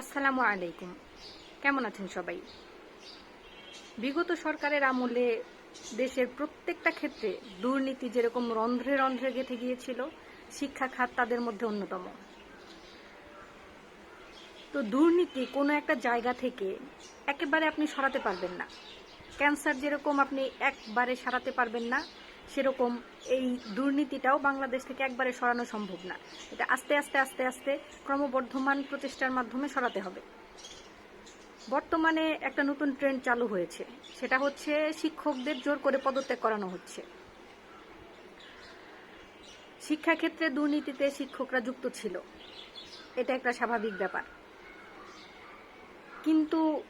আসসালামু আলাইকুম। কেমন আছেন সবাই? বিগত সরকারের আমলে দেশের প্রত্যেকটা ক্ষেত্রে দুর্নীতি যেরকম রন্ধ্রে রন্ধ্রে গেঁথে গিয়েছিল, শিক্ষা খাত তাদের মধ্যে অন্যতম। তো দুর্নীতি কোনো একটা জায়গা থেকে একেবারে আপনি সরাতে পারবেন না। ক্যান্সার যেরকম আপনি একবারে সারাতে পারবেন না সেরকম এই দুর্নীতিটাও বাংলাদেশ থেকে একবারে সরানো সম্ভব না। এটা আস্তে আস্তে আস্তে আস্তে ক্রমবর্ধমান প্রচেষ্টার মাধ্যমে সরাতে হবে। বর্তমানে একটা নতুন ট্রেন্ড চালু হয়েছে। সেটা হচ্ছে শিক্ষকদের জোর করে পদত্যাগ করানো হচ্ছে। শিক্ষাক্ষেত্রে দুর্নীতিতে শিক্ষকরা যুক্ত ছিল। এটা একটা স্বাভাবিক ব্যাপার। কিন্তু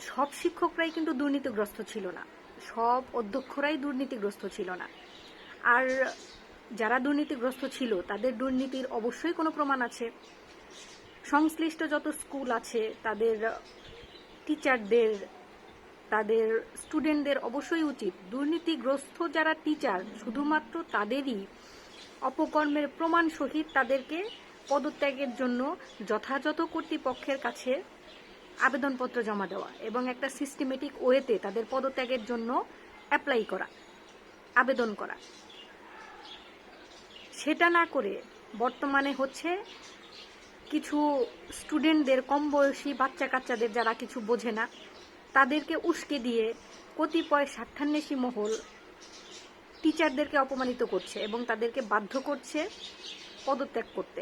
সব শিক্ষকরাই কিন্তু দুর্নীতিগ্রস্ত ছিল না। সব অধ্যক্ষরাই দুর্নীতিগ্রস্ত ছিল না। আর যারা দুর্নীতিগ্রস্ত ছিল, তাদের দুর্নীতির অবশ্যই কোনো প্রমাণ আছে। সংশ্লিষ্ট যত স্কুল আছে, তাদের টিচারদের, তাদের স্টুডেন্টদের অবশ্যই উচিত। দুর্নীতিগ্রস্ত যারা টিচার, শুধুমাত্র তাদেরই অপকর্মের প্রমাণ সহিত তাদেরকে পদত্যাগের জন্য যথাযথ কর্তৃপক্ষের কাছে আবেদনপত্র জমা দেওয়া এবং একটা সিস্টেমেটিক ওয়েতে তাদের পদত্যাগের জন্য অ্যাপ্লাই করা, আবেদন করা। সেটা না করে বর্তমানে হচ্ছে কিছু স্টুডেন্টদের কম বয়সী বাচ্চা কাচ্চাদের যারা কিছু বোঝে না, তাদেরকে উস্কে দিয়ে কতিপয় স্বার্থান্বেষী মহল টিচারদেরকে অপমানিত করছে এবং তাদেরকে বাধ্য করছে পদত্যাগ করতে।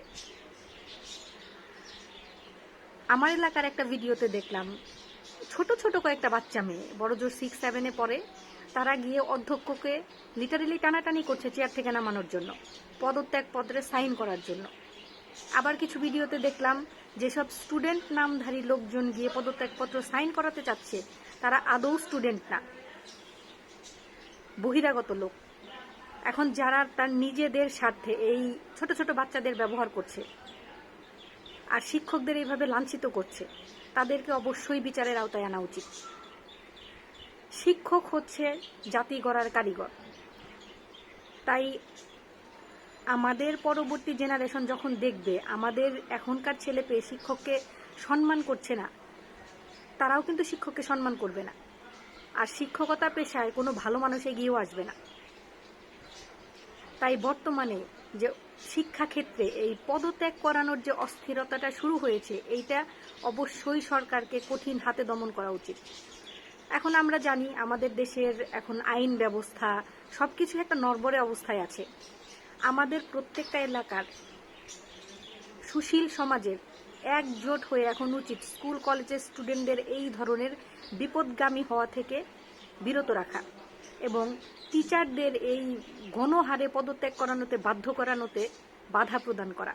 আমার এলাকার একটা ভিডিওতে দেখলাম, ছোট ছোট কয়েকটা বাচ্চা মেয়ে, বড় জোর সিক্স সেভেনে পড়ে। তারা গিয়ে অধ্যক্ষকে লিটারেলি টানাটানি করছে চেয়ার থেকে নামানোর জন্য, পদত্যাগ পত্রে সাইন করার জন্য। আবার কিছু ভিডিওতে দেখলাম, যেসব স্টুডেন্ট নামধারী লোকজন গিয়ে পদত্যাগপত্র সাইন করাতে চাচ্ছে, তারা আদৌ স্টুডেন্ট না। বহিরাগত লোক। এখন যারা তার নিজেদের স্বার্থে এই ছোট ছোট বাচ্চাদের ব্যবহার করছে আর শিক্ষকদের এইভাবে লাঞ্ছিত করছে, তাদেরকে অবশ্যই বিচারের আওতায় আনা উচিত। শিক্ষক হচ্ছে জাতি গড়ার কারিগর। তাই আমাদের পরবর্তী জেনারেশন যখন দেখবে, আমাদের এখনকার ছেলে পেয়ে শিক্ষককে সম্মান করছে না, তারাও কিন্তু শিক্ষককে সম্মান করবে না। আর শিক্ষকতা পেশায় কোনো ভালো মানুষ এগিয়েও আসবে না। তাই বর্তমানে যে শিক্ষাক্ষেত্রে এই পদত্যাগ করানোর যে অস্থিরতাটা শুরু হয়েছে, এইটা অবশ্যই সরকারকে কঠিন হাতে দমন করা উচিত। এখন আমরা জানি আমাদের দেশের এখন আইন ব্যবস্থা সবকিছু একটা নরবরে অবস্থায় আছে। আমাদের প্রত্যেকটা এলাকার সুশীল সমাজের একজোট হয়ে এখন উচিত স্কুল, কলেজের স্টুডেন্টদের এই ধরনের বিপদগামী হওয়া থেকে বিরত রাখা। এবং টিচারদের এই গণহারে পদত্যাগ করানোতে, বাধ্য করানোতে বাধা প্রদান করা।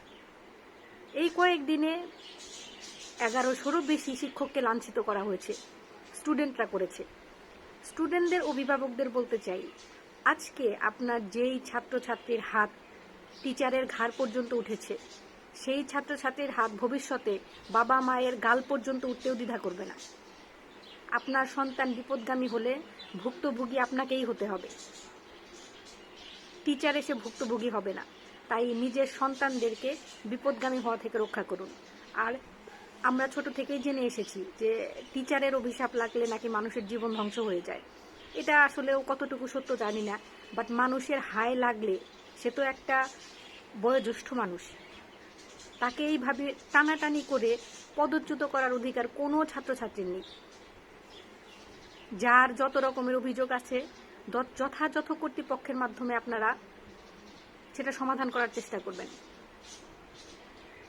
এই কয়েকদিনে এগারোশোরও বেশি শিক্ষককে লাঞ্ছিত করা হয়েছে স্টুডেন্টরা করেছে। স্টুডেন্টদের অভিভাবকদের বলতে চাই, আজকে আপনার যেই ছাত্রছাত্রীর হাত টিচারের ঘাড় পর্যন্ত উঠেছে, সেই ছাত্রছাত্রীর হাত ভবিষ্যতে বাবা মায়ের গাল পর্যন্ত উঠতেও দ্বিধা করবে না। আপনার সন্তান বিপদগামী হলে ভুক্তভোগী আপনাকেই হতে হবে। টিচার এসে ভুক্তভোগী হবে না। তাই নিজের সন্তানদেরকে বিপদগামী হওয়া থেকে রক্ষা করুন। আর আমরা ছোট থেকেই জেনে এসেছি যে টিচারের অভিশাপ লাগলে নাকি মানুষের জীবন ধ্বংস হয়ে যায়। এটা আসলেও কতটুকু সত্য জানি না বাট মানুষের হায় লাগলে সে তো একটা বয়োজ্যেষ্ঠ মানুষ। তাকে এইভাবে টানাটানি করে পদচ্যুত করার অধিকার কোনো ছাত্রছাত্রীর নেই। যার যত রকমের অভিযোগ আছে যথাযথ কর্তৃপক্ষের মাধ্যমে আপনারা সেটা সমাধান করার চেষ্টা করবেন।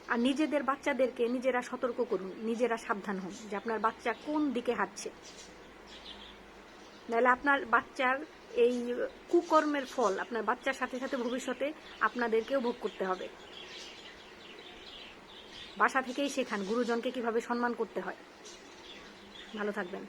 আর নিজেদের বাচ্চাদেরকে নিজেরা সতর্ক করুন, নিজেরা সাবধান হন যে আপনার বাচ্চা কোন দিকে হাঁটছে। নাহলে আপনার বাচ্চার এই কুকর্মের ফল, আপনার বাচ্চার সাথে সাথে ভবিষ্যতে আপনাদেরকেও ভোগ করতে হবে। বাসা থেকেই শেখান, গুরুজনকে কীভাবে সম্মান করতে হয়। ভালো থাকবেন।